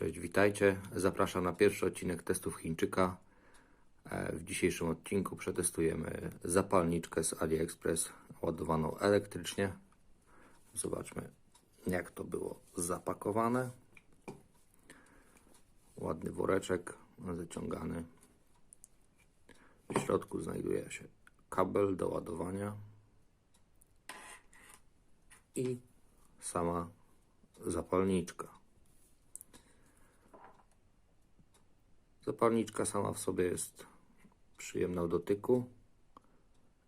Cześć, witajcie. Zapraszam na pierwszy odcinek testów Chińczyka. E, W dzisiejszym odcinku przetestujemy zapalniczkę z AliExpress ładowaną elektrycznie. Zobaczmy, jak to było zapakowane. Ładny woreczek zaciągany. W środku znajduje się kabel do ładowania i sama zapalniczka. Zapalniczka sama w sobie jest przyjemna w dotyku,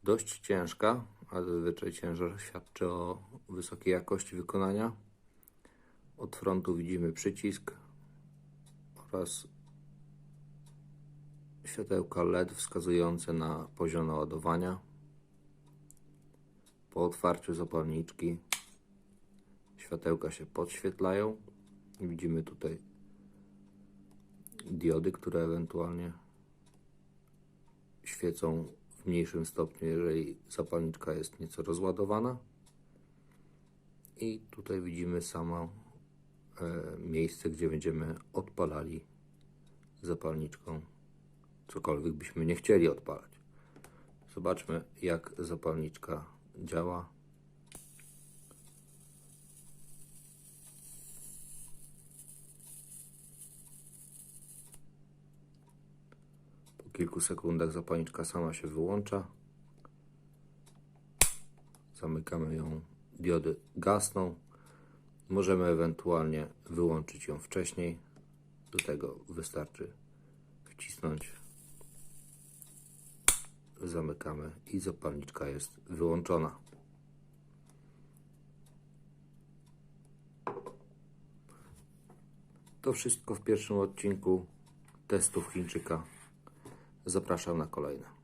dość ciężka, ale zazwyczaj ciężar świadczy o wysokiej jakości wykonania. Od frontu widzimy przycisk oraz światełka LED wskazujące na poziom naładowania. Po otwarciu zapalniczki światełka się podświetlają. Widzimy tutaj diody, które ewentualnie świecą w mniejszym stopniu, jeżeli zapalniczka jest nieco rozładowana. I tutaj widzimy samo e, miejsce, gdzie będziemy odpalali zapalniczką cokolwiek byśmy nie chcieli odpalać. Zobaczmy, jak zapalniczka działa. Kilku sekundach zapalniczka sama się wyłącza. Zamykamy ją, diody gasną. Możemy ewentualnie wyłączyć ją wcześniej. Do tego wystarczy wcisnąć. Zamykamy i zapalniczka jest wyłączona. To wszystko w pierwszym odcinku testów Chińczyka. Zapraszam na kolejne.